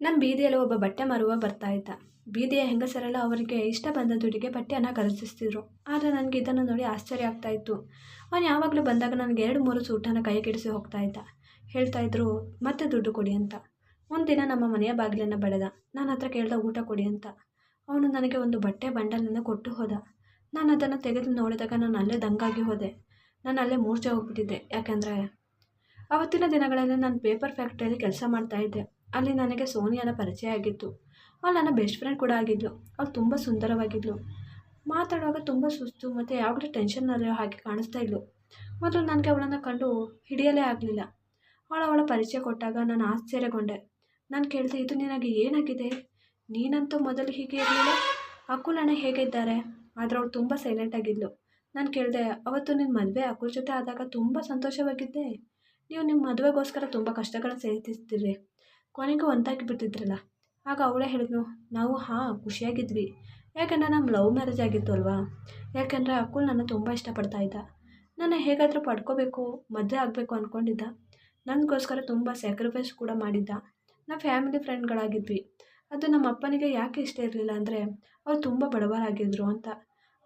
ನಮ್ಮ ಬೀದಿಯಲ್ಲಿ ಒಬ್ಬ ಬಟ್ಟೆ ಮಾರುವ ಬರ್ತಾ ಇದ್ದ. ಬೀದಿಯ ಹೆಂಗಸರೆಲ್ಲ ಅವರಿಗೆ ಇಷ್ಟ ಬಂದ ದುಡಿಗೆ ಬಟ್ಟೆಯನ್ನು ಖರೀದಿಸ್ತಿದ್ರು. ಆದರೆ ನನಗೆ ಇದನ್ನು ನೋಡಿ ಆಶ್ಚರ್ಯ ಆಗ್ತಾ ಇತ್ತು. ಅವನು ಯಾವಾಗಲೂ ಬಂದಾಗ ನನಗೆ ಎರಡು ಮೂರು ಸೂಟನ್ನು ಕೈಗಿಡಿಸಿ ಹೋಗ್ತಾ ಇದ್ದ. ಹೇಳ್ತಾ ಇದ್ರು, ಮತ್ತೆ ದುಡ್ಡು ಕೊಡಿ ಅಂತ. ಒಂದಿನ ನಮ್ಮ ಮನೆಯ ಬಾಗಿಲನ್ನು ಬಡೆದ. ನಾನು ಹತ್ರ ಕೇಳ್ದ ಊಟ ಕೊಡಿ ಅಂತ. ಅವನು ನನಗೆ ಒಂದು ಬಟ್ಟೆ ಬಂಡಲನ್ನು ಕೊಟ್ಟು ಹೋದ. ನಾನು ಅದನ್ನು ತೆಗೆದು ನೋಡಿದಾಗ ನಾನು ಅಲ್ಲೇ ದಂಗಾಗಿ ಹೋದೆ. ನಾನು ಅಲ್ಲೇ ಮೂರ್ಛೆ ಹೋಗ್ಬಿಟ್ಟಿದ್ದೆ. ಯಾಕೆಂದರೆ ಅವತ್ತಿನ ದಿನಗಳಲ್ಲಿ ನಾನು ಪೇಪರ್ ಫ್ಯಾಕ್ಟ್ರಿಯಲ್ಲಿ ಕೆಲಸ ಮಾಡ್ತಾಯಿದ್ದೆ ಅಲ್ಲಿ ನನಗೆ ಸೋನಿಯಾನ ಪರಿಚಯ ಆಗಿತ್ತು ಅವಳು ನನ್ನ ಬೆಸ್ಟ್ ಫ್ರೆಂಡ್ ಕೂಡ ಆಗಿದ್ಲು. ಅವಳು ತುಂಬ ಸುಂದರವಾಗಿದ್ಲು. ಮಾತಾಡುವಾಗ ತುಂಬ ಸುಸ್ತು ಮತ್ತು ಯಾವಾಗಲೂ ಟೆನ್ಷನ್ನಲ್ಲಿರೋ ಹಾಗೆ ಕಾಣಿಸ್ತಾ ಇದ್ಲು. ಮೊದಲು ನನಗೆ ಅವಳನ್ನು ಕಂಡು ಹಿಡಿಯಲೇ ಆಗಲಿಲ್ಲ. ಅವಳು ಅವಳ ಪರಿಚಯ ಕೊಟ್ಟಾಗ ನಾನು ಆಶ್ಚರ್ಯಗೊಂಡೆ. ನಾನು ಕೇಳಿದೆ, ಇದು ನಿನಗೆ ಏನಾಗಿದೆ? ನೀನಂತೂ ಮೊದಲು ಹೀಗೆ ಇರಲಿಲ್ಲ? ಅಕುಲ್ ಅಣ್ಣ ಹೇಗಿದ್ದಾರೆ ಆದರೆ ಅವಳು ತುಂಬ ಸೈಲೆಂಟ್ ಆಗಿದ್ಲು. ನಾನು ಕೇಳಿದೆ, ಅವತ್ತು ನಿನ್ನ ಮದುವೆ ಅಕುಲ್ ಜೊತೆ ಆದಾಗ ತುಂಬ ಸಂತೋಷವಾಗಿದ್ದೆ. ನೀವು ನಿಮ್ಮ ಮದುವೆಗೋಸ್ಕರ ತುಂಬ ಕಷ್ಟಗಳನ್ನು ಸಹಿಸ್ತಿದ್ರಿ ಕೊನೆಗೂ ಒಂದಾಗಿ ಬಿಟ್ಟಿದ್ರಲ್ಲ ಆಗ ಅವಳೇ ಹೇಳಿದ್ನು ನಾವು ಹಾಂ, ಖುಷಿಯಾಗಿದ್ವಿ. ಯಾಕಂದರೆ ನಮ್ಮ ಲವ್ ಮ್ಯಾರೇಜ್ ಆಗಿತ್ತು ಅಲ್ವಾ? ಯಾಕಂದರೆ ಅಕುಲ್ ನನ್ನ ತುಂಬ ಇಷ್ಟಪಡ್ತಾ ಇದ್ದ. ನಾನು ಹೇಗಾದರೂ ಪಡ್ಕೋಬೇಕು, ಮದುವೆ ಆಗಬೇಕು ಅಂದ್ಕೊಂಡಿದ್ದ ನನಗೋಸ್ಕರ ತುಂಬ ಸ್ಯಾಕ್ರಿಫೈಸ್ ಕೂಡ ಮಾಡಿದ್ದ. ನಾವು ಫ್ಯಾಮಿಲಿ ಫ್ರೆಂಡ್ಗಳಾಗಿದ್ವಿ ಅದು ನಮ್ಮ ಅಪ್ಪನಿಗೆ ಯಾಕೆ ಇಷ್ಟ ಇರಲಿಲ್ಲ ಅಂದರೆ, ಅವ್ರು ತುಂಬ ಬಡವರಾಗಿದ್ದರು ಅಂತ.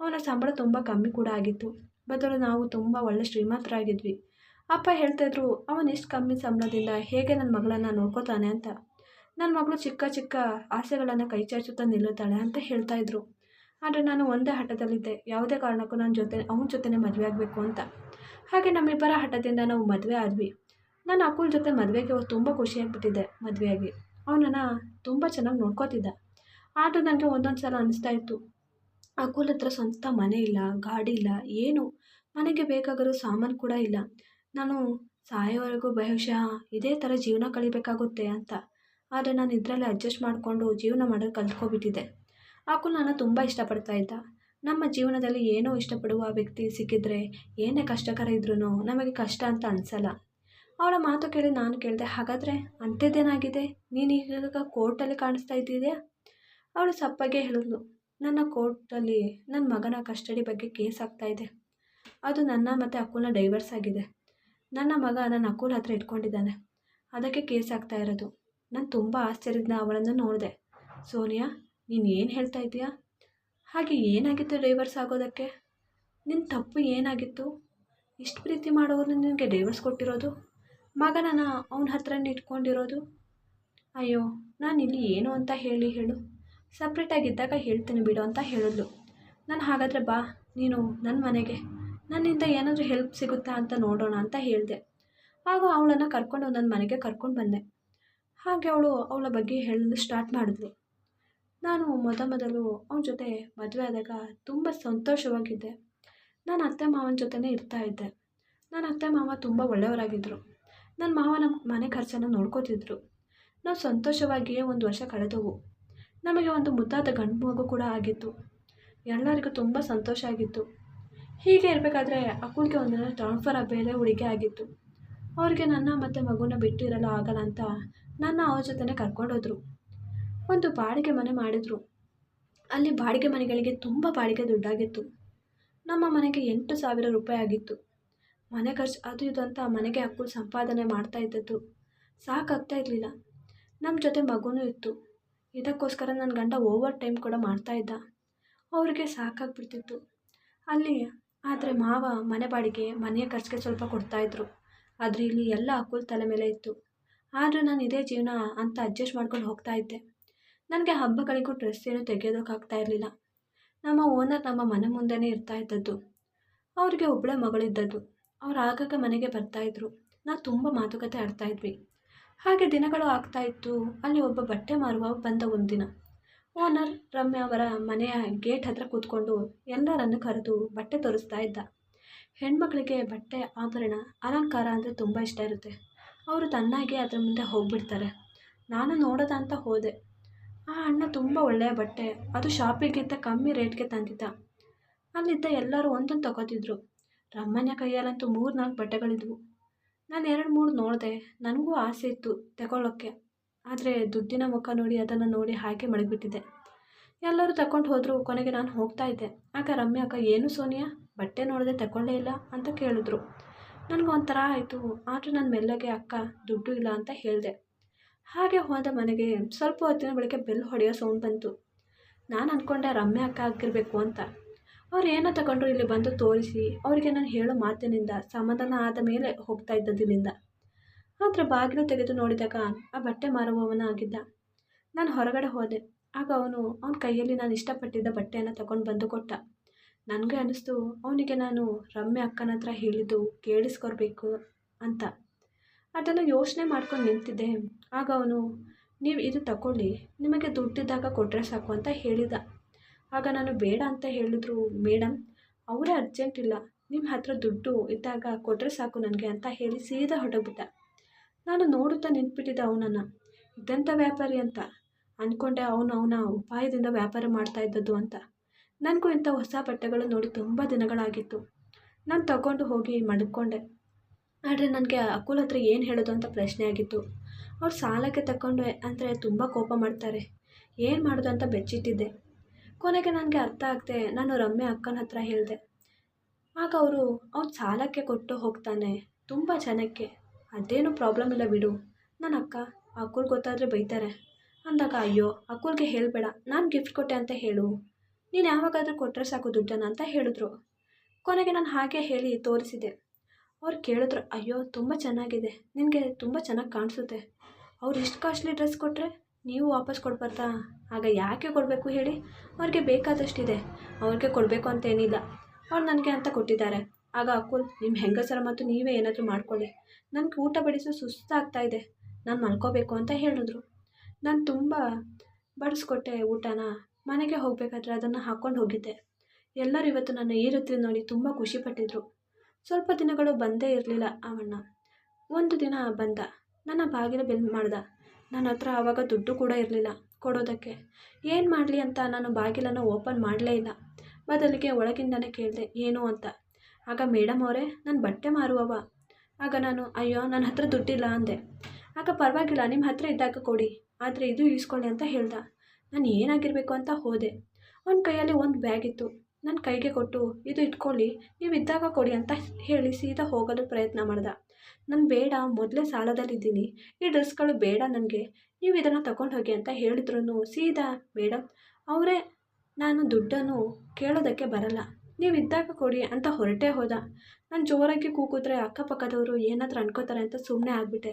ಅವನ ಸಂಬಳ ತುಂಬ ಕಮ್ಮಿ ಕೂಡ ಆಗಿತ್ತು. ಬದಲು ನಾವು ತುಂಬ ಒಳ್ಳೆ ಶ್ರೀಮಂತರಾಗಿದ್ವಿ. ಅಪ್ಪ ಹೇಳ್ತಾಯಿದ್ರು ಅವನು ಎಷ್ಟು ಕಮ್ಮಿ ಸಂಬಳದಿಂದ ಹೇಗೆ ನನ್ನ ಮಗಳನ್ನು ನೋಡ್ಕೋತಾನೆ ಅಂತ? ನನ್ನ ಮಗಳು ಚಿಕ್ಕ ಚಿಕ್ಕ ಆಸೆಗಳನ್ನು ಕೈಚಾಚುತ್ತಾ ನಿಲ್ಲುತ್ತಾಳೆ ಅಂತ ಹೇಳ್ತಾಯಿದ್ರು ಆದರೆ ನಾನು ಒಂದೇ ಹಠದಲ್ಲಿದ್ದೆ, ಯಾವುದೇ ಕಾರಣಕ್ಕೂ ನನ್ನ ಜೊತೆ, ಅವನ ಜೊತೆನೇ ಮದುವೆ ಆಗಬೇಕು ಅಂತ. ಹಾಗೆ ನಮ್ಮಿಬ್ಬರ ಹಠದಿಂದ ನಾವು ಮದುವೆ ಆದ್ವಿ. ನಾನು ಅಕ್ಕಳ ಜೊತೆ ಮದುವೆಗೆ ತುಂಬ ಖುಷಿಯಾಗಿಬಿಟ್ಟಿದ್ದೆ ಮದುವೆಯಾಗಿ. ಅವನನ್ನು ತುಂಬ ಚೆನ್ನಾಗಿ ನೋಡ್ಕೋತಿದ್ದ. ಆದರೂ ನನಗೆ ಒಂದೊಂದು ಸಲ ಅನಿಸ್ತಾ ಇತ್ತು, ಅಕುಲ್ ಹತ್ರ ಸ್ವಂತ ಮನೆ ಇಲ್ಲ, ಗಾಡಿ ಇಲ್ಲ, ಏನು? ಮನೆಗೆ ಬೇಕಾಗಿರೋ ಸಾಮಾನು ಕೂಡ ಇಲ್ಲ. ನಾನು ಸಾಯೋವರೆಗೂ ಬಹುಶಃ ಇದೇ ಥರ ಜೀವನ ಕಳಿಬೇಕಾಗುತ್ತೆ ಅಂತ. ಆದರೆ ನಾನು ಇದರಲ್ಲೇ ಅಡ್ಜಸ್ಟ್ ಮಾಡಿಕೊಂಡು ಜೀವನ ಮಾಡೋದು ಕಲ್ತ್ಕೊಬಿಟ್ಟಿದ್ದೆ. ಅಕುಲ್ ನಾನು ತುಂಬ ಇಷ್ಟಪಡ್ತಾ ಇದ್ದ. ನಮ್ಮ ಜೀವನದಲ್ಲಿ ಏನೋ ಇಷ್ಟಪಡುವ ವ್ಯಕ್ತಿ ಸಿಕ್ಕಿದ್ರೆ ಏನೇ ಕಷ್ಟಕರ ಇದ್ರೂ ನಮಗೆ ಕಷ್ಟ ಅಂತ ಅನಿಸಲ್ಲ. ಅವಳ ಮಾತು ಕೇಳಿ ನಾನು ಕೇಳಿದೆ, ಹಾಗಾದರೆ ಅಂಥದ್ದೇನಾಗಿದೆ ನೀನು ಈಗ ಕೋರ್ಟಲ್ಲಿ ಕಾಣಿಸ್ತಾ ಇದ್ದಿದೆಯಾ ಅವಳು ಸಪ್ಪಗೆ ಹೇಳಿದ್ಲು, ನನ್ನ ಕೋರ್ಟಲ್ಲಿ ನನ್ನ ಮಗನ ಕಸ್ಟಡಿ ಬಗ್ಗೆ ಕೇಸ್ ಆಗ್ತಾ ಇದೆ. ಅದು ನನ್ನ ಮತ್ತು ಅಕ್ಕನ ಡೈವರ್ಸ್ ಆಗಿದೆ. ನನ್ನ ಮಗ ನನ್ನ ಅಕುಲ್ ಹತ್ರ ಇಟ್ಕೊಂಡಿದ್ದಾನೆ. ಅದಕ್ಕೆ ಕೇಸ್ ಆಗ್ತಾ ಇರೋದು. ನಾನು ತುಂಬ ಆಶ್ಚರ್ಯದಿಂದ ಅವಳನ್ನು ನೋಡಿದೆ. ಸೋನಿಯಾ, ನೀನು ಏನು ಹೇಳ್ತಾ ಇದೀಯಾ ಹಾಗೆ ಏನಾಗಿತ್ತು ಡೈವರ್ಸ್ ಆಗೋದಕ್ಕೆ? ನಿನ್ನ ತಪ್ಪು ಏನಾಗಿತ್ತು? ಇಷ್ಟು ಪ್ರೀತಿ ಮಾಡೋರು ನಿನಗೆ ಡೈವರ್ಸ್ ಕೊಟ್ಟಿರೋದು? ಮಗನನ್ನ ಅವನ ಹತ್ರನೇ ಇಟ್ಕೊಂಡಿರೋದು? ಅಯ್ಯೋ, ನಾನು ಇಲ್ಲಿ ಏನು ಅಂತ ಹೇಳಿ ಹೇಳು. ಸಪ್ರೇಟಾಗಿದ್ದಾಗ ಹೇಳ್ತೀನಿ ಬಿಡು ಅಂತ ಹೇಳಿದ್ಲು. ನಾನು ಹಾಗಾದರೆ ಬಾ, ನೀನು ನನ್ನ ಮನೆಗೆ. ನನ್ನಿಂದ ಏನಾದರೂ ಹೆಲ್ಪ್ ಸಿಗುತ್ತಾ ಅಂತ ನೋಡೋಣ ಅಂತ ಹೇಳಿದೆ. ಆಗ ಅವಳನ್ನು ಕರ್ಕೊಂಡು ನನ್ನ ಮನೆಗೆ ಕರ್ಕೊಂಡು ಬಂದೆ. ಹಾಗೆ ಅವಳು ಅವಳ ಬಗ್ಗೆ ಹೇಳಲು ಸ್ಟಾರ್ಟ್ ಮಾಡಿದ್ಲು. ನಾನು ಮೊದ ಮೊದಲು ಅವನ ಜೊತೆ ಮದುವೆ ಆದಾಗ ತುಂಬ ಸಂತೋಷವಾಗಿದ್ದೆ. ನಾನು ಅತ್ತೆ ಮಾವನ ಜೊತೆನೇ ಇರ್ತಾ ಇದ್ದೆ. ನನ್ನ ಅತ್ತೆ ಮಾವ ತುಂಬ ಒಳ್ಳೆಯವರಾಗಿದ್ದರು ನನ್ನ ಮಾವ ನಮ್ಮ ಮನೆ ಖರ್ಚನ್ನು ನೋಡ್ಕೋತಿದ್ರು. ನಾವು ಸಂತೋಷವಾಗಿಯೇ ಒಂದು ವರ್ಷ ಕಳೆದವು. ನಮಗೆ ಒಂದು ಮುದ್ದಾದ ಗಂಡು ಮಗು ಕೂಡ ಆಗಿತ್ತು. ಎಲ್ಲರಿಗೂ ತುಂಬ ಸಂತೋಷ ಆಗಿತ್ತು. ಹೀಗೆ ಇರಬೇಕಾದ್ರೆ ಅಕುಲ್ಗೆ ಒಂದಿನ ಟ್ರಾನ್ಸ್ಫರ್ ಬೇರೆ ಹುಡುಗಿ ಆಗಿತ್ತು. ಅವ್ರಿಗೆ ನನ್ನ ಮತ್ತು ಮಗುನ ಬಿಟ್ಟಿರಲು ಆಗಲ್ಲ ಅಂತ ನನ್ನ ಅವ್ರ ಜೊತೆನೇ ಕರ್ಕೊಂಡೋದ್ರು ಒಂದು ಬಾಡಿಗೆ ಮನೆ ಮಾಡಿದರು. ಅಲ್ಲಿ ಬಾಡಿಗೆ ಮನೆಗಳಿಗೆ ತುಂಬ ಬಾಡಿಗೆ ದುಡ್ಡಾಗಿತ್ತು. ನಮ್ಮ ಮನೆಗೆ ಎಂಟು ಸಾವಿರ ರೂಪಾಯಿ ಆಗಿತ್ತು. ಮನೆ ಖರ್ಚು ಅದು ಇದು ಅಂತ ಮನೆಗೆ ಅಕ್ಕುಲ್ ಸಂಪಾದನೆ ಮಾಡ್ತಾ ಇದ್ದದ್ದು. ಸಾಕಾಗ್ತಾ ಇರಲಿಲ್ಲ. ನಮ್ಮ ಜೊತೆ ಮಗುನೂ ಇತ್ತು. ಇದಕ್ಕೋಸ್ಕರ ನನ್ನ ಗಂಡ ಓವರ್ ಟೈಮ್ ಕೂಡ ಮಾಡ್ತಾ ಇದ್ದ. ಅವ್ರಿಗೆ ಸಾಕಾಗ್ಬಿಡ್ತಿತ್ತು. ಅಲ್ಲಿ ಆದರೆ ಮಾವ ಮನೆ ಬಾಡಿಗೆ ಮನೆಯ ಖರ್ಚಿಗೆ ಸ್ವಲ್ಪ ಕೊಡ್ತಾಯಿದ್ರು ಆದರೆ ಇಲ್ಲಿ ಎಲ್ಲ ಅಕ್ಕುಲ್ ತಲೆ ಮೇಲೆ ಇತ್ತು. ಆದರೂ ನಾನು ಇದೇ ಜೀವನ ಅಂತ ಅಡ್ಜಸ್ಟ್ ಮಾಡ್ಕೊಂಡು ಹೋಗ್ತಾ ಇದ್ದೆ. ನನಗೆ ಹಬ್ಬಗಳಿಗೂ ಡ್ರೆಸ್ ಏನು ತೆಗೆಯೋದಕ್ಕಾಗ್ತಾ ಇರಲಿಲ್ಲ. ನಮ್ಮ ಓನರ್ ನಮ್ಮ ಮನೆ ಮುಂದೆನೇ ಇರ್ತಾ ಇದ್ದದ್ದು. ಅವರಿಗೆ ಒಬ್ಬಳೇ ಮಗಳಿದ್ದದ್ದು. ಅವ್ರು ಆಗಾಗ ಮನೆಗೆ ಬರ್ತಾಯಿದ್ರು ನಾವು ತುಂಬ ಮಾತುಕತೆ ಆಡ್ತಾಯಿದ್ವಿ ಹಾಗೆ ದಿನಗಳು ಆಗ್ತಾಯಿತ್ತು ಅಲ್ಲಿ ಒಬ್ಬ ಬಟ್ಟೆ ಮಾರುವ ಬಂದ ಒಂದಿನ. ಓನರ್ ರಮ್ಯಾ ಅವರ ಮನೆಯ ಗೇಟ್ ಹತ್ರ ಕೂತ್ಕೊಂಡು ಎಲ್ಲರನ್ನು ಕರೆದು ಬಟ್ಟೆ ತೋರಿಸ್ತಾ ಇದ್ದ. ಹೆಣ್ಮಕ್ಳಿಗೆ ಬಟ್ಟೆ ಆಭರಣ, ಅಲಂಕಾರ ಅಂದರೆ ತುಂಬ ಇಷ್ಟ ಇರುತ್ತೆ. ಅವರು ತನ್ನಾಗೆ ಅದರ ಮುಂದೆ ಹೋಗ್ಬಿಡ್ತಾರೆ. ನಾನು ನೋಡೋದ ಅಂತ ಹೋದೆ. ಆ ಅಣ್ಣ ತುಂಬ ಒಳ್ಳೆಯ ಬಟ್ಟೆ, ಅದು ಶಾಪಿಗಿಂತ ಕಮ್ಮಿ ರೇಟ್ಗೆ ತಂದಿದ್ದ. ಅಲ್ಲಿದ್ದ ಎಲ್ಲರೂ ಒಂದೊಂದು ತಗೋತಿದ್ರು. ರಮ್ಮನ ಕೈಯಲ್ಲಂತೂ ಮೂರು ನಾಲ್ಕು ಬಟ್ಟೆಗಳಿದ್ವು. ನಾನು ಎರಡು ಮೂರು ನೋಡಿದೆ, ನನಗೂ ಆಸೆ ಇತ್ತು ತಗೊಳ್ಳೋಕ್ಕೆ ಆದರೆ ದುಡ್ಡಿನ ಮುಖ ನೋಡಿ ಅದನ್ನು ನೋಡಿ ಹಾಗೆ ಮಡಗಿಬಿಟ್ಟಿದ್ದೆ. ಎಲ್ಲರೂ ತಗೊಂಡು ಹೋದರು, ಕೊನೆಗೆ ನಾನು ಹೋಗ್ತಾ ಇದ್ದೆ. ಆಗ ರಮ್ಯ ಅಕ್ಕ, ಏನು ಸೋನಿಯಾ? ಬಟ್ಟೆ ನೋಡದೆ ತಗೊಳ್ಳೇ ಇಲ್ಲ ಅಂತ ಕೇಳಿದ್ರು. ನನಗೊಂಥರ ಆಯಿತು. ಆದರೂ ನಾನು ಮೆಲ್ಲಗೆ ಅಕ್ಕ, ದುಡ್ಡು ಇಲ್ಲ ಅಂತ ಹೇಳಿದೆ. ಹಾಗೆ ಹೋದ ಮನೆಗೆ ಸ್ವಲ್ಪ ಹೊತ್ತಿನ ಬೆಳಗ್ಗೆ ಬೆಲ್ ಹೊಡೆಯೋ ಸೌಂಡ್ ಬಂತು. ನಾನು ಅಂದ್ಕೊಂಡೆ ರಮ್ಯ ಅಕ್ಕ ಆಗಿರಬೇಕು ಅಂತ. ಅವ್ರು ಏನೋ ತಗೊಂಡ್ರು ಇಲ್ಲಿ ಬಂದು ತೋರಿಸಿ, ಅವರಿಗೆ ನಾನು ಹೇಳೋ ಮಾತಿನಿಂದ, ಸಮಾಧಾನ ಆದ ಮೇಲೆ ಹೋಗ್ತಾ ಇದ್ದದ್ದು ಆದರೆ ಬಾಗಿಲು ತೆಗೆದು ನೋಡಿದಾಗ ಆ ಬಟ್ಟೆ ಮಾರುವವನ ಆಗಿದ್ದ ನಾನು ಹೊರಗಡೆ ಹೋದೆ. ಆಗ ಅವನು ಅವನ ಕೈಯಲ್ಲಿ ನಾನು ಇಷ್ಟಪಟ್ಟಿದ್ದ ಬಟ್ಟೆಯನ್ನು ತಗೊಂಡು ಬಂದು ಕೊಟ್ಟ. ನನಗೆ ಅನ್ನಿಸ್ತು ಅವನಿಗೆ ನಾನು ರಮ್ಯ ಅಕ್ಕನ ಹತ್ರ ಹೇಳಿದ್ದು ಕೇಳಿಸ್ಕೊಡ್ಬೇಕು ಅಂತ. ಅದನ್ನು ಯೋಚನೆ ಮಾಡ್ಕೊಂಡು ನಿಂತಿದ್ದೆ. ಆಗ ಅವನು, ನೀವು ಇದು ತಗೊಳ್ಳಿ. ನಿಮಗೆ ದುಡ್ಡಿದ್ದಾಗ ಕೊಟ್ಟರೆ ಸಾಕು ಅಂತ ಹೇಳಿದ. ಆಗ ನಾನು, ಬೇಡ ಅಂತ ಹೇಳಿದ್ರು ಮೇಡಮ್ ಅವರೇ ಅರ್ಜೆಂಟ್ ಇಲ್ಲ. ನಿಮ್ಮ ಹತ್ರ ದುಡ್ಡು ಇದ್ದಾಗ ಕೊಟ್ಟರೆ ಸಾಕು ನನಗೆ ಅಂತ ಹೇಳಿ ಸೀದಾ ಹೊರಟೋಗ್ಬಿಟ್ಟ. ನಾನು ನೋಡುತ್ತಾ ನಿಂತ್ಬಿಟ್ಟಿದ್ದೆ ಅವನನ್ನು. ಇದ್ದಂಥ ವ್ಯಾಪಾರಿ ಅಂತ? ಅಂದ್ಕೊಂಡೆ ಅವನು ಅವನ ಉಪಾಯದಿಂದ ವ್ಯಾಪಾರ ಮಾಡ್ತಾ ಇದ್ದದ್ದು ಅಂತ. ನನಗೂ ಇಂಥ ಹೊಸ ಬಟ್ಟೆಗಳು ನೋಡಿ ತುಂಬ ದಿನಗಳಾಗಿತ್ತು. ನಾನು ತಗೊಂಡು ಹೋಗಿ ಮಡ್ಕೊಂಡೆ ಆದರೆ ನನಗೆ ಅಕುಲ್ ಹತ್ರ ಏನು ಹೇಳೋದು ಅಂತ ಪ್ರಶ್ನೆ ಆಗಿತ್ತು. ಅವ್ರು ಸಾಲಕ್ಕೆ ತಗೊಂಡು ಅಂದರೆ ತುಂಬ ಕೋಪ ಮಾಡ್ತಾರೆ. ಏನು ಮಾಡೋದು ಅಂತ ಬೆಚ್ಚಿಟ್ಟಿದ್ದೆ. ಕೊನೆಗೆ ನನಗೆ ಅರ್ಥ ಆಗದೆ ನಾನು ರಮ್ಯ ಅಕ್ಕನ ಹತ್ರ ಹೇಳಿದೆ. ಆಗ ಅವರು ಅವ್ನು ಸಾಲಕ್ಕೆ ಕೊಟ್ಟು ಹೋಗ್ತಾನೆ, ತುಂಬ ಜನಕ್ಕೆ. ಅದೇನು ಪ್ರಾಬ್ಲಮ್ ಇಲ್ಲ ಬಿಡು. ನನ್ನ ಅಕ್ಕ ಅಕ್ಕುಲ್ ಗೊತ್ತಾದರೆ ಬೈತಾರೆ. ಅಂದಾಗ, ಅಯ್ಯೋ ಅಕ್ಕುಲ್ಗೆ ಹೇಳಬೇಡ. ನಾನು ಗಿಫ್ಟ್ ಕೊಟ್ಟೆ ಅಂತ ಹೇಳು. ನೀನು ಯಾವಾಗಾದರೂ ಕೊಟ್ಟರೆ ಸಾಕು ದುಡ್ಡನ್ನು ಅಂತ ಹೇಳಿದ್ರು. ಕೊನೆಗೆ ನಾನು ಹಾಗೆ ಹೇಳಿ ತೋರಿಸಿದೆ. ಅವ್ರು ಕೇಳಿದ್ರು, ಅಯ್ಯೋ, ತುಂಬ ಚೆನ್ನಾಗಿದೆ. ನಿನಗೆ ತುಂಬ ಚೆನ್ನಾಗಿ ಕಾಣಿಸುತ್ತೆ. ಅವ್ರು ಇಷ್ಟು ಕಾಸ್ಟ್ಲಿ ಡ್ರೆಸ್ ಕೊಟ್ಟರೆ ನೀವು ವಾಪಸ್ ಕೊಡ್ಬಾರ್ದಾ? ಆಗ ಯಾಕೆ ಕೊಡಬೇಕು ಹೇಳಿ? ಅವ್ರಿಗೆ ಬೇಕಾದಷ್ಟಿದೆ. ಅವ್ರಿಗೆ ಕೊಡಬೇಕು ಅಂತ ಏನಿಲ್ಲ. ಅವ್ರು ನನಗೆ ಅಂತ ಕೊಟ್ಟಿದ್ದಾರೆ. ಆಗ ಅಕುಲ್ ನಿಮ್ಮ ಹೆಂಗಸರ ಮತ್ತು ನೀವೇ ಏನಾದರೂ ಮಾಡ್ಕೊಳ್ಳಿ. ನನಗೆ ಊಟ ಬಡಿಸೋ ಸುಸ್ತಾಗ್ತಾ ಇದೆ. ನಾನು ಮಲ್ಕೋಬೇಕು ಅಂತ ಹೇಳಿದ್ರು. ನಾನು ತುಂಬ ಬಡಿಸ್ಕೊಟ್ಟೆ ಊಟನ. ಮನೆಗೆ ಹೋಗಬೇಕಾದ್ರೆ ಅದನ್ನು ಹಾಕ್ಕೊಂಡು ಹೋಗಿದ್ದೆ. ಎಲ್ಲರೂ ಇವತ್ತು ನನ್ನ ಈ ರೀತಿ ನೋಡಿ ತುಂಬ ಖುಷಿಪಟ್ಟಿದ್ರು ಸ್ವಲ್ಪ ದಿನಗಳು ಬಂದೇ ಇರಲಿಲ್ಲ ಅವಣ್ಣ. ಒಂದು ದಿನ ಬಂದ. ನನ್ನ ಬಾಗಿಲ ಬಿಲ್ ಮಾಡ್ದ. ನನ್ನ ಹತ್ರ ಆವಾಗ ದುಡ್ಡು ಕೂಡ ಇರಲಿಲ್ಲ ಕೊಡೋದಕ್ಕೆ. ಏನು ಮಾಡಲಿ ಅಂತ ನಾನು ಬಾಗಿಲನ್ನು ಓಪನ್ ಮಾಡಲೇ ಇಲ್ಲ. ಬದಲಿಗೆ ಒಳಗಿಂದನೇ ಕೇಳಿದೆ, ಏನು? ಅಂತ. ಆಗ ಮೇಡಮ್ ಅವರೇ, ನಾನು ಬಟ್ಟೆ ಮಾರುವವ. ಆಗ ನಾನು, ಅಯ್ಯೋ ನನ್ನ ಹತ್ರ ದುಡ್ಡಿಲ್ಲ ಅಂದೆ. ಆಗ ಪರವಾಗಿಲ್ಲ ನಿಮ್ಮ ಹತ್ರ ಇದ್ದಾಗ ಕೊಡಿ. ಆದರೆ ಇದು ಈಸ್ಕೊಳ್ಳಿ ಅಂತ ಹೇಳ್ದ. ನಾನು ಏನಾಗಿರಬೇಕು ಅಂತ ಹೋದೆ. ಅವನ ಕೈಯಲ್ಲಿ ಒಂದು ಬ್ಯಾಗ್ ಇತ್ತು. ನನ್ನ ಕೈಗೆ ಕೊಟ್ಟು, ಇದು ಇಟ್ಕೊಳ್ಳಿ, ನೀವು ಇದ್ದಾಗ ಕೊಡಿ ಅಂತ ಹೇಳಿ ಸೀದಾ ಹೋಗಲು ಪ್ರಯತ್ನ ಮಾಡ್ದ. ನಾನು ಬೇಡ, ಮೊದಲೇ ಸಾಲದಲ್ಲಿದ್ದೀನಿ. ಈ ಡ್ರೆಸ್ಗಳು ಬೇಡ ನನಗೆ. ನೀವು ಇದನ್ನು ತಗೊಂಡು ಹೋಗಿ ಅಂತ ಹೇಳಿದ್ರು ಸೀದಾ ಮೇಡಮ್ ಅವರೇ, ನಾನು ದುಡ್ಡನ್ನು ಕೇಳೋದಕ್ಕೆ ಬರಲ್ಲ. ನೀವು ಇದ್ದಾಗ ಕೊಡಿ ಅಂತ ಹೊರಟೇ ಹೋದ. ನಾನು ಜೋರಾಗಿ ಕೂಗಿದ್ರೆ ಅಕ್ಕಪಕ್ಕದವರು ಏನಾದರೂ ಅನ್ಕೋತಾರೆ ಅಂತ ಸುಮ್ಮನೆ ಆಗಿಬಿಟ್ಟೆ.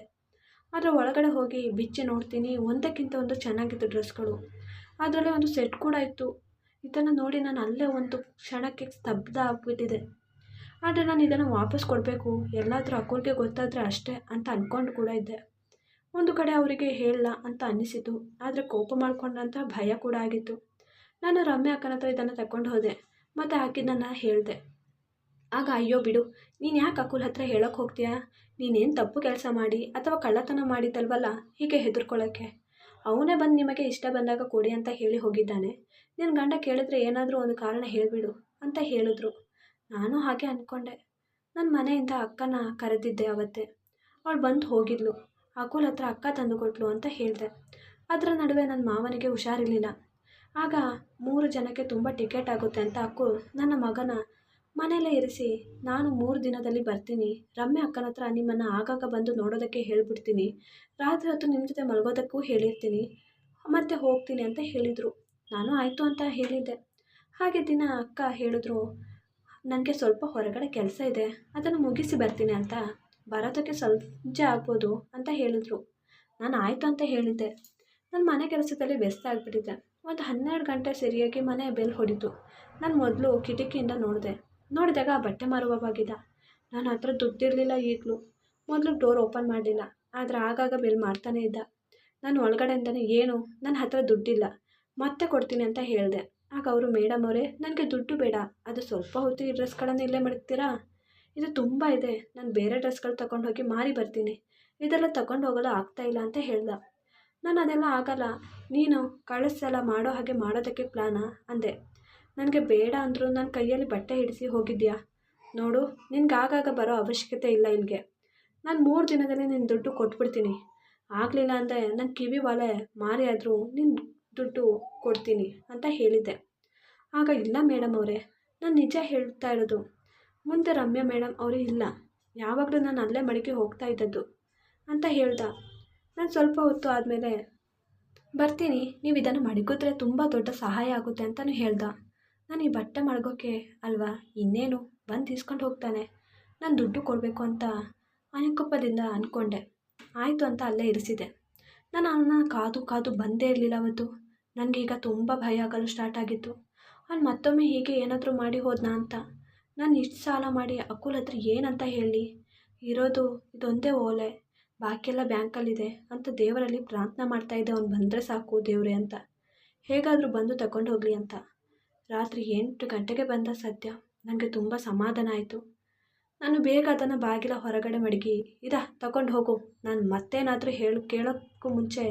ಆದರೆ ಒಳಗಡೆ ಹೋಗಿ ಬಿಚ್ಚಿ ನೋಡ್ತೀನಿ, ಒಂದಕ್ಕಿಂತ ಒಂದು ಚೆನ್ನಾಗಿತ್ತು ಡ್ರೆಸ್ಗಳು. ಅದರಲ್ಲಿ ಒಂದು ಸೆಟ್ ಕೂಡ ಇತ್ತು. ಇದನ್ನು ನೋಡಿ ನಾನು ಅಲ್ಲೇ ಒಂದು ಕ್ಷಣಕ್ಕೆ ಸ್ತಬ್ಧ ಆಗಿಬಿಟ್ಟಿದೆ. ಆದರೆ ನಾನು ಇದನ್ನು ವಾಪಸ್ ಕೊಡಬೇಕು, ಎಲ್ಲಾದರೂ ಅಕ್ಕವ್ರಿಗೆ ಗೊತ್ತಾದರೆ ಅಷ್ಟೇ ಅಂತ ಅಂದ್ಕೊಂಡು ಕೂಡ ಇದ್ದೆ. ಒಂದು ಕಡೆ ಅವರಿಗೆ ಹೇಳಲ್ಲ ಅಂತ ಅನ್ನಿಸಿತು, ಆದರೆ ಕೋಪ ಮಾಡ್ಕೊಂಡಂತ ಭಯ ಕೂಡ ಆಗಿತ್ತು. ನಾನು ರಮ್ಯ ಅಕ್ಕನ ಹತ್ರ ಇದನ್ನು ತಗೊಂಡು ಹೋದೆ. ಮತ್ತು ನನ್ನ ಹೇಳಿದೆ. ಆಗ, ಅಯ್ಯೋ ಬಿಡು, ನೀನು ಯಾಕೆ ಅಕುಲ್ ಹತ್ರ ಹೇಳೋಕ್ಕೆ ಹೋಗ್ತೀಯಾ? ನೀನೇನು ತಪ್ಪು ಕೆಲಸ ಮಾಡಿ ಅಥವಾ ಕಳ್ಳತನ ಮಾಡಿದ್ದಲ್ವಲ್ಲ ಹೀಗೆ ಹೆದರ್ಕೊಳ್ಳೋಕ್ಕೆ ಅವನೇ ಬಂದು ನಿಮಗೆ ಇಷ್ಟ ಬಂದಾಗ ಕೊಡಿ ಅಂತ ಹೇಳಿ ಹೋಗಿದ್ದಾನೆ. ನಿನ್ನ ಗಂಡ ಕೇಳಿದ್ರೆ ಏನಾದರೂ ಒಂದು ಕಾರಣ ಹೇಳಿಬಿಡು ಅಂತ ಹೇಳಿದ್ರು. ನಾನು ಹಾಗೆ ಅಂದ್ಕೊಂಡೆ ನನ್ನ ಮನೆಯಿಂದ ಅಕ್ಕನ ಕರೆದಿದ್ದೆ ಅವತ್ತೇ. ಅವಳು ಬಂದು ಹೋಗಿದ್ಲು. ಅಕುಲ್ ಹತ್ರ ಅಕ್ಕ ತಂದುಕೊಟ್ಲು ಅಂತ ಹೇಳಿದೆ. ಅದರ ನಡುವೆ ನನ್ನ ಮಾವನಿಗೆ ಹುಷಾರಿರಲಿಲ್ಲ. ಆಗ ಮೂರು ಜನಕ್ಕೆ ತುಂಬ ಟಿಕೆಟ್ ಆಗುತ್ತೆ ಅಂತ ಅಕ್ಕು ನನ್ನ ಮಗನ ಮನೆಯಲ್ಲೇ ಇರಿಸಿ, ನಾನು ಮೂರು ದಿನದಲ್ಲಿ ಬರ್ತೀನಿ. ರಮ್ಯ ಅಕ್ಕನ ಹತ್ರ ನಿಮ್ಮನ್ನು ಆಗಾಗ ಬಂದು ನೋಡೋದಕ್ಕೆ ಹೇಳಿಬಿಡ್ತೀನಿ. ರಾತ್ರಿ ಹೊತ್ತು ನಿಮ್ಮ ಜೊತೆ ಮಲಗೋದಕ್ಕೂ ಹೇಳಿರ್ತೀನಿ. ಮತ್ತೆ ಹೋಗ್ತೀನಿ ಅಂತ ಹೇಳಿದರು. ನಾನು ಆಯಿತು ಅಂತ ಹೇಳಿದ್ದೆ. ಹಾಗೆ ದಿನ ಅಕ್ಕ ಹೇಳಿದ್ರು ನನಗೆ ಸ್ವಲ್ಪ ಹೊರಗಡೆ ಕೆಲಸ ಇದೆ. ಅದನ್ನು ಮುಗಿಸಿ ಬರ್ತೀನಿ ಅಂತ. ಬರೋದಕ್ಕೆ ಸಂಜೆ ಆಗ್ಬೋದು ಅಂತ ಹೇಳಿದ್ರು. ನಾನು ಆಯಿತು ಅಂತ ಹೇಳಿದ್ದೆ. ನನ್ನ ಮನೆ ಕೆಲಸದಲ್ಲಿ ವ್ಯಸ್ತ ಆಗಿಬಿಟ್ಟಿದ್ದೆ. ಒಂದು ಹನ್ನೆರಡು ಗಂಟೆ ಸರಿಯಾಗಿ ಮನೆ ಬೆಲ್ ಹೊಡಿತು. ನಾನು ಮೊದಲು ಕಿಟಕಿಯಿಂದ ನೋಡಿದೆ. ನೋಡಿದಾಗ ಬಟ್ಟೆ ಬಾಗಿದ ನಾನು ಹತ್ರ ದುಡ್ಡಿರಲಿಲ್ಲ ಈಗಲೂ. ಮೊದಲು ಡೋರ್ ಓಪನ್ ಮಾಡಲಿಲ್ಲ. ಆದರೆ ಆಗಾಗ ಬೆಲ್ ಮಾಡ್ತಾನೇ ಇದ್ದ. ನಾನು ಒಳಗಡೆಯಿಂದನೇ ಏನು? ನನ್ನ ಹತ್ರ ದುಡ್ಡಿಲ್ಲ. ಮತ್ತೆ ಕೊಡ್ತೀನಿ ಅಂತ ಹೇಳಿದೆ. ಆಗ ಅವರು ಮೇಡಮ್ ಅವರೇ, ನನಗೆ ದುಡ್ಡು ಬೇಡ. ಅದು ಸ್ವಲ್ಪ ಹೊತ್ತು ಈ ಡ್ರೆಸ್ಗಳನ್ನು ಇಲ್ಲೇ ಮಡಗ್ತೀರಾ? ಇದು ತುಂಬ ಇದೆ. ನಾನು ಬೇರೆ ಡ್ರೆಸ್ಗಳು ತಗೊಂಡು ಹೋಗಿ ಮಾರಿ ಬರ್ತೀನಿ. ಇದೆಲ್ಲ ತಗೊಂಡು ಹೋಗಲು ಆಗ್ತಾಯಿಲ್ಲ ಅಂತ ಹೇಳ್ದ. ನಾನು ಅದೆಲ್ಲ ಆಗಲ್ಲ. ನೀನು ಕಳಿಸಲ್ಲ ಮಾಡೋ ಹಾಗೆ ಮಾಡೋದಕ್ಕೆ ಪ್ಲಾನಾ ಅಂದೆ. ನನಗೆ ಬೇಡ ಅಂದರೂ ನನ್ನ ಕೈಯಲ್ಲಿ ಬಟ್ಟೆ ಹಿಡಿಸಿ ಹೋಗಿದ್ಯಾ? ನೋಡು, ನಿನ್ಗೆ ಆಗಾಗ ಬರೋ ಅವಶ್ಯಕತೆ ಇಲ್ಲ ಇಲ್ಲಿಗೆ ನಾನು ಮೂರು ದಿನದಲ್ಲಿ ನಿನ್ನ ದುಡ್ಡು ಕೊಟ್ಬಿಡ್ತೀನಿ. ಆಗಲಿಲ್ಲ ಅಂದರೆ ನನ್ನ ಕಿವಿ ಒಲೆ ಮಾರಿಯಾದರೂ ನಿನ್ನ ದುಡ್ಡು ಕೊಡ್ತೀನಿ ಅಂತ ಹೇಳಿದ್ದೆ. ಆಗ ಇಲ್ಲ ಮೇಡಮ್ ಅವರೇ, ನಾನು ನಿಜ ಹೇಳ್ತಾ ಇರೋದು. ಮುಂದೆ ರಮ್ಯಾ ಮೇಡಮ್ ಅವರು ಇಲ್ಲ. ಯಾವಾಗಲೂ ನಾನು ಅಲ್ಲೇ ಮಡಿಕೆ ಹೋಗ್ತಾ ಇದ್ದದ್ದು ಅಂತ ಹೇಳ್ದ. ನಾನು ಸ್ವಲ್ಪ ಹೊತ್ತು ಆದಮೇಲೆ ಬರ್ತೀನಿ. ನೀವು ಇದನ್ನು ಮಡಗಿದ್ರೆ ತುಂಬ ದೊಡ್ಡ ಸಹಾಯ ಆಗುತ್ತೆ ಅಂತಲೂ ಹೇಳ್ದ. ನಾನು ಈ ಬಟ್ಟೆ ಮಡಗೋಕೆ ಅಲ್ವಾ, ಇನ್ನೇನು? ಬಂದು ಇಸ್ಕೊಂಡು ಹೋಗ್ತಾನೆ. ನಾನು ದುಡ್ಡು ಕೊಡಬೇಕು ಅಂತ ಅನುಕಂಪದಿಂದ ಅಂದ್ಕೊಂಡೆ ಆಯಿತು ಅಂತ ಅಲ್ಲೇ ಇರಿಸಿದೆ. ನಾನು ಅವನ ಕಾದು ಕಾದು ಬಂದೇ ಇರಲಿಲ್ಲ ಅವತ್ತು. ನನಗೆ ಈಗ ತುಂಬ ಭಯ ಆಗಲು ಸ್ಟಾರ್ಟ್ ಆಗಿತ್ತು. ಅವ್ನು ಮತ್ತೊಮ್ಮೆ ಹೀಗೆ ಏನಾದರೂ ಮಾಡಿ ಹೋದ್ನಾ ಅಂತ. ನಾನು ಇಷ್ಟು ಸಾಲ ಮಾಡಿ ಅಕುಲ್ ಹತ್ರ ಏನಂತ ಹೇಳಿ. ಇರೋದು ಇದೊಂದೇ ಓಲೆ. ಬಾಕಿಯೆಲ್ಲ ಬ್ಯಾಂಕಲ್ಲಿದೆ ಅಂತ ದೇವರಲ್ಲಿ ಪ್ರಾರ್ಥನೆ ಮಾಡ್ತಾಯಿದ್ದೆ ಅವ್ನು ಬಂದರೆ ಸಾಕು ದೇವರೇ ಅಂತ. ಹೇಗಾದರೂ ಬಂದು ತಗೊಂಡು ಹೋಗಲಿ ಅಂತ. ರಾತ್ರಿ ಎಂಟು ಗಂಟೆಗೆ ಬಂದ ಸದ್ಯ ನನಗೆ ತುಂಬ ಸಮಾಧಾನ ಆಯಿತು. ನಾನು ಬೇಗ ಅದನ್ನು ಬಾಗಿಲ ಹೊರಗಡೆ ಮಡಗಿ, ಇದಾ, ತಗೊಂಡು ಹೋಗು. ನಾನು ಮತ್ತೇನಾದರೂ ಹೇಳಿ, ಕೇಳೋಕ್ಕೂ ಮುಂಚೆ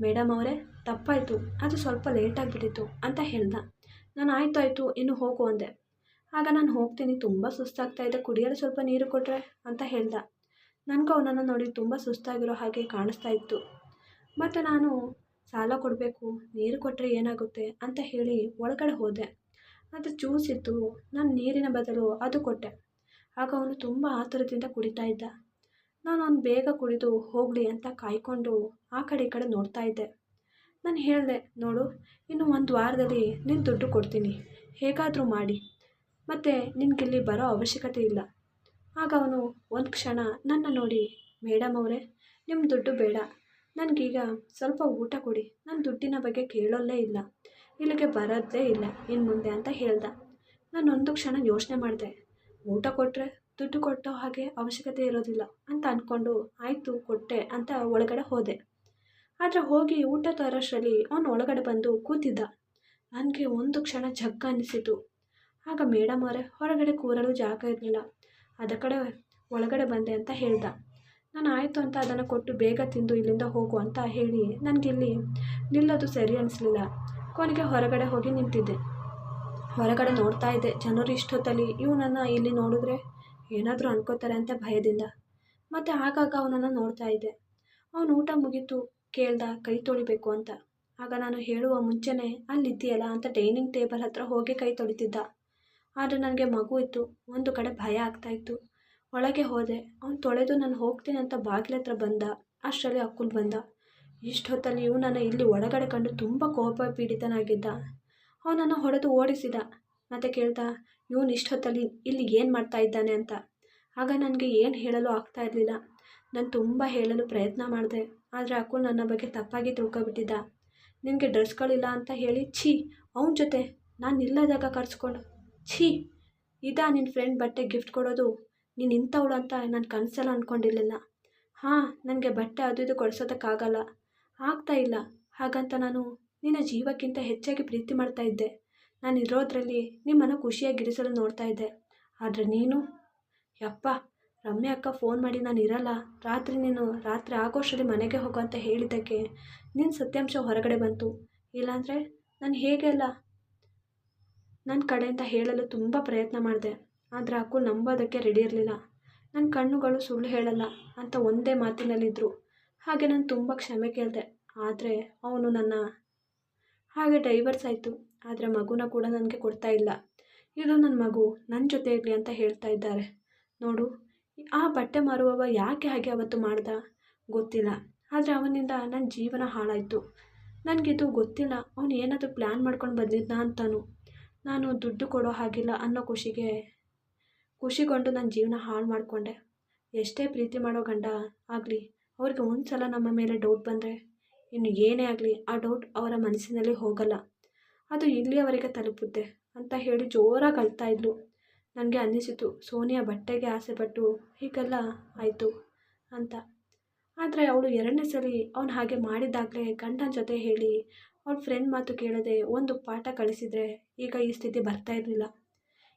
ಮೇಡಮ್ ಅವರೇ, ತಪ್ಪಾಯಿತು. ಅದು ಸ್ವಲ್ಪ ಲೇಟಾಗಿಬಿಟ್ಟಿತ್ತು ಅಂತ ಹೇಳ್ದ. ನಾನು ಆಯಿತು ಆಯಿತು ಇನ್ನು ಹೋಗು ಅಂದೆ. ಆಗ ನಾನು ಹೋಗ್ತೀನಿ, ತುಂಬ ಸುಸ್ತಾಗ್ತಾ ಇದೆ, ಕುಡಿಯಲು ಸ್ವಲ್ಪ ನೀರು ಕೊಟ್ಟರೆ ಅಂತ ಹೇಳ್ದ. ನನಗೂ ಅವನನ್ನು ನೋಡಿ ತುಂಬ ಸುಸ್ತಾಗಿರೋ ಹಾಗೆ ಕಾಣಿಸ್ತಾ ಇತ್ತು. ಮತ್ತು ನಾನು, ಸಾಲ ಕೊಡಬೇಕು, ನೀರು ಕೊಟ್ಟರೆ ಏನಾಗುತ್ತೆ? ಅಂತ ಹೇಳಿ ಒಳಗಡೆ ಹೋದೆ. ಅದು ಜ್ಯೂಸ್ ಇತ್ತು, ನಾನು ನೀರಿನ ಬದಲು ಅದು ಕೊಟ್ಟೆ. ಆಗ ಅವನು ತುಂಬ ಆತುರದಿಂದ ಕುಡಿತಾ ಇದ್ದ. ನಾನು ಅವನು ಬೇಗ ಕುಡಿದು ಹೋಗಲಿ ಅಂತ ಕಾಯ್ಕೊಂಡು ಆ ಕಡೆ ಈ ಕಡೆ ನೋಡ್ತಾ ಇದ್ದೆ. ನಾನು ಹೇಳಿದೆ, ನೋಡು, ಇನ್ನು ಒಂದು ವಾರದಲ್ಲಿ ನೀನು ದುಡ್ಡು ಕೊಡ್ತೀನಿ. ಹೇಗಾದರೂ ಮಾಡಿ. ಮತ್ತು ನಿನಗಿಲ್ಲಿ ಬರೋ ಅವಶ್ಯಕತೆ ಇಲ್ಲ. ಆಗ ಅವನು, ಒಂದು ಕ್ಷಣ, ನನ್ನ ನೋಡಿ ಮೇಡಮ್ ಅವರೇ ನಿಮ್ಮ ದುಡ್ಡು ಬೇಡ. ನನಗೀಗ ಸ್ವಲ್ಪ ಊಟ ಕೊಡಿ. ನನ್ನ ದುಡ್ಡಿನ ಬಗ್ಗೆ ಕೇಳೋಲ್ಲೇ ಇಲ್ಲ. ಇಲ್ಲಿಗೆ ಬರೋದೇ ಇಲ್ಲ ಇನ್ನು ಮುಂದೆ ಅಂತ ಹೇಳ್ದ. ಒಂದು ಕ್ಷಣ ಯೋಚನೆ ಮಾಡಿದೆ. ಊಟ ಕೊಟ್ಟರೆ ದುಡ್ಡು ಕೊಟ್ಟೋ ಹಾಗೆ ಅವಶ್ಯಕತೆ ಇರೋದಿಲ್ಲ ಅಂತ ಅಂದ್ಕೊಂಡು ಆಯಿತು, ಕೊಟ್ಟೆ ಅಂತ ಒಳಗಡೆ ಹೋದೆ. ಆದರೆ ಹೋಗಿ ಊಟ ತರೋಷ್ಟರಲ್ಲಿ ಅವನು ಒಳಗಡೆ ಬಂದು ಕೂತಿದ್ದ. ನನಗೆ ಒಂದು ಕ್ಷಣ ಜಗ್ಗ ಅನ್ನಿಸಿತು ಆಗ ಮೇಡಮ್ ಅವರೇ, ಹೊರಗಡೆ ಕೂರಲು ಜಾಗ ಇರಲಿಲ್ಲ. ಅದ ಕಡೆ ಒಳಗಡೆ ಬಂದೆ ಅಂತ ಹೇಳ್ದ. ನಾನು ಆಯಿತು ಅಂತ ಅದನ್ನು ಕೊಟ್ಟು ಬೇಗ ತಿಂದು ಇಲ್ಲಿಂದ ಹೋಗು ಅಂತ ಹೇಳಿ ನನಗಿಲ್ಲಿ ನಿಲ್ಲೋದು ಸರಿ ಅನಿಸ್ಲಿಲ್ಲ. ಕೊನೆಗೆ ಹೊರಗಡೆ ಹೋಗಿ ನಿಂತಿದ್ದೆ. ಹೊರಗಡೆ ನೋಡ್ತಾ ಇದ್ದೆ. ಜನರು ಇಷ್ಟೊತ್ತಲ್ಲಿ ಇವನನ್ನು ಇಲ್ಲಿ ನೋಡಿದ್ರೆ ಏನಾದರೂ ಅನ್ಕೋತಾರೆ ಅಂತ ಭಯದಿಂದ. ಮತ್ತು ಆಗಾಗ ಅವನನ್ನು ನೋಡ್ತಾ ಇದ್ದೆ. ಅವನು ಊಟ ಮುಗೀತು, ಕೇಳ್ದ, ಕೈ ತೊಳಿಬೇಕು ಅಂತ. ಆಗ ನಾನು ಹೇಳುವ ಮುಂಚೆನೇ, ಅಲ್ಲಿದ್ದೀಯಲ್ಲ ಅಂತ ಡೈನಿಂಗ್ ಟೇಬಲ್ ಹತ್ರ ಹೋಗಿ ಕೈ ತೊಳಿತಿದ್ದ. ಆದರೆ ನನಗೆ ಮಗು ಇತ್ತು. ಒಂದು ಕಡೆ ಭಯ ಆಗ್ತಾಯಿತ್ತು ಒಳಗೆ ಹೋದೆ. ಅವ್ನು ತೊಳೆದು ನಾನು ಹೋಗ್ತೀನಿ ಅಂತ ಬಾಗಿಲ ಹತ್ರ ಬಂದ. ಅಷ್ಟರಲ್ಲಿ ಅಕ್ಕುಲ್ ಬಂದ. ಇಷ್ಟು ಹೊತ್ತಲ್ಲಿ ನಾನು ಇಲ್ಲಿ ಒಳಗಡೆ ಕಂಡು ತುಂಬ ಕೋಪ ಪೀಡಿತನಾಗಿದ್ದ. ಅವನನ್ನು ಹೊಡೆದು ಓಡಿಸಿದ. ಮತ್ತು ಕೇಳ್ದ, ಇವನು ಇಷ್ಟು ಹೊತ್ತಲ್ಲಿ ಇಲ್ಲಿ ಏನು ಮಾಡ್ತಾ ಇದ್ದಾನೆ ಅಂತ? ಆಗ ನನಗೆ ಏನು ಹೇಳಲು ಆಗ್ತಾ ಇರಲಿಲ್ಲ. ನಾನು ತುಂಬ ಹೇಳಲು ಪ್ರಯತ್ನ ಮಾಡಿದೆ. ಆದರೆ ಅಕ್ಕುಲ್ ನನ್ನ ಬಗ್ಗೆ ತಪ್ಪಾಗಿ ತಿಳ್ಕೊಬಿಟ್ಟಿದ್ದ. ನಿನಗೆ ಡ್ರೆಸ್ಗಳಿಲ್ಲ ಅಂತ ಹೇಳಿ, ಛೀ, ಅವನ ಜೊತೆ ನಾನು ಇಲ್ಲದಾಗ ಕರ್ಸ್ಕೊಂಡು. ಛೀ, ಇದಾ ನಿನ್ನ ಫ್ರೆಂಡ್ ಬಟ್ಟೆ ಗಿಫ್ಟ್ ಕೊಡೋದು. ನೀನು ಇಂಥವಳು ಅಂತ ನಾನು ಕನಸಲ್ಲ ಅಂದ್ಕೊಂಡಿರಲಿಲ್ಲ ಹಾಂ, ನನಗೆ ಬಟ್ಟೆ ಅದು ಇದು ಕೊಡಿಸೋದಕ್ಕಾಗಲ್ಲ. ಆಗ್ತಾ ಇಲ್ಲ. ಹಾಗಂತ ನಾನು ನಿನ್ನ ಜೀವಕ್ಕಿಂತ ಹೆಚ್ಚಾಗಿ ಪ್ರೀತಿ ಮಾಡ್ತಾ ಇದ್ದೆ. ನಾನು ಇರೋದ್ರಲ್ಲಿ ನಿಮ್ಮನ್ನು ಖುಷಿಯಾಗಿರಿಸಲು ನೋಡ್ತಾ ಇದ್ದೆ. ಆದರೆ ನೀನು? ಯಪ್ಪ, ರಮ್ಯಾ ಅಕ್ಕ ಫೋನ್ ಮಾಡಿ ನಾನು ಇರಲ್ಲ. ರಾತ್ರಿ ನೀನು ರಾತ್ರಿ ಆಗೋಷ್ಟರಲ್ಲಿ ಮನೆಗೆ ಹೋಗು ಅಂತ ಹೇಳಿದ್ದಕ್ಕೆ ನಿನ್ನ ಸತ್ಯಾಂಶ ಹೊರಗಡೆ ಬಂತು. ಇಲ್ಲಾಂದರೆ ನಾನು ಹೇಗೆಲ್ಲ ನನ್ನ ಕಡೆಯಿಂದ ಹೇಳಲು ತುಂಬ ಪ್ರಯತ್ನ ಮಾಡಿದೆ, ಆದರೆ ಅಕ್ಕು ನಂಬೋದಕ್ಕೆ ರೆಡಿ ಇರಲಿಲ್ಲ. ನನ್ನ ಕಣ್ಣುಗಳು ಸುಳ್ಳು ಹೇಳಲ್ಲ ಅಂತ ಒಂದೇ ಮಾತಿನಲ್ಲಿದ್ದರು ಹಾಗೆ ನಾನು ತುಂಬ ಕ್ಷಮೆ ಕೇಳಿದೆ, ಆದರೆ ಅವನು ನನ್ನ ಹಾಗೆ ಡೈವರ್ಸ್ ಆಯಿತು, ಆದರೆ ಮಗುನ ಕೂಡ ನನಗೆ ಕೊಡ್ತಾ ಇಲ್ಲ. ಇದು ನನ್ನ ಮಗು ನನ್ನ ಜೊತೆ ಇರಲಿ ಅಂತ ಹೇಳ್ತಾ ಇದ್ದಾರೆ. ನೋಡು, ಆ ಬಟ್ಟೆ ಮಾರುವವ ಯಾಕೆ ಹಾಗೆ ಅವತ್ತು ಮಾಡ್ದ? ಗೊತ್ತಿಲ್ಲ, ಆದರೆ ಅವನಿಂದ ನನ್ನ ಜೀವನ ಹಾಳಾಯಿತು. ನನಗಿದು ಗೊತ್ತಿಲ್ಲ, ಅವನು ಏನಾದರೂ ಪ್ಲ್ಯಾನ್ ಮಾಡ್ಕೊಂಡು ಬಂದಿದ್ದ ಅಂತಾನು. ನಾನು ದುಡ್ಡು ಕೊಡೋ ಹಾಗಿಲ್ಲ ಅನ್ನೋ ಖುಷಿಗೆ ಖುಷಿಗೊಂಡು ನನ್ನ ಜೀವನ ಹಾಳು ಮಾಡಿಕೊಂಡೆ. ಎಷ್ಟೇ ಪ್ರೀತಿ ಮಾಡೋ ಗಂಡ ಆಗಲಿ, ಅವ್ರಿಗೆ ಒಂದು ಸಲ ನಮ್ಮ ಮೇಲೆ ಡೌಟ್ ಬಂದರೆ, ಇನ್ನು ಏನೇ ಆಗಲಿ ಆ ಡೌಟ್ ಅವರ ಮನಸ್ಸಿನಲ್ಲಿ ಹೋಗಲ್ಲ. ಅದು ಇಲ್ಲಿಯವರೆಗೆ ತಲುಪುತ್ತೆ ಅಂತ ಹೇಳಿ ಜೋರಾಗಿ ಅಳ್ತಾ ಇದ್ಲು. ನನಗೆ ಅನ್ನಿಸಿತು, ಸೋನಿಯಾ ಬಟ್ಟೆಗೆ ಆಸೆಪಟ್ಟು ಹೀಗೆಲ್ಲ ಆಯಿತು ಅಂತ. ಆದರೆ ಅವಳು ಎರಡನೇ ಸಲ ಅವನು ಹಾಗೆ ಮಾಡಿದ್ದಾಗಲೇ ಗಂಡನ ಜೊತೆ ಹೇಳಿ ಅವ್ಳ ಫ್ರೆಂಡ್ ಮಾತು ಕೇಳದೆ ಒಂದು ಪಾಠ ಕಳಿಸಿದರೆ ಈಗ ಈ ಸ್ಥಿತಿ ಬರ್ತಾ ಇರಲಿಲ್ಲ.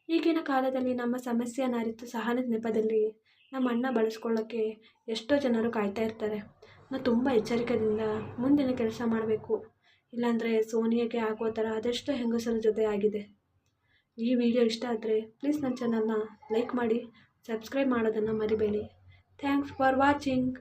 ಈಗಿನ ಕಾಲದಲ್ಲಿ ನಮ್ಮ ಸಮಸ್ಯೆಯನ್ನು ಅರಿತು ಸಹನದ ನೆಪದಲ್ಲಿ. ನಮ್ಮ ಅಣ್ಣ ಬಳಸ್ಕೊಳ್ಳೋಕ್ಕೆ ಎಷ್ಟೋ ಜನರು ಕಾಯ್ತಾ ಇರ್ತಾರೆ. ನಾವು ತುಂಬ ಎಚ್ಚರಿಕೆಯಿಂದ ಮುಂದಿನ ಕೆಲಸ ಮಾಡಬೇಕು. ಇಲ್ಲಾಂದರೆ ಸೋನಿಯಾಗೆ ಆಗೋ ಥರ ಅದೆಷ್ಟೋ ಹೆಂಗಸರ ಜೊತೆ ಆಗಿದೆ. ಈ ವಿಡಿಯೋ ಇಷ್ಟ ಆದರೆ ಪ್ಲೀಸ್ ನನ್ನ ಚಾನಲ್ನ ಲೈಕ್ ಮಾಡಿ ಸಬ್ಸ್ಕ್ರೈಬ್ ಮಾಡೋದನ್ನು ಮರಿಬೇಡಿ. Thanks for watching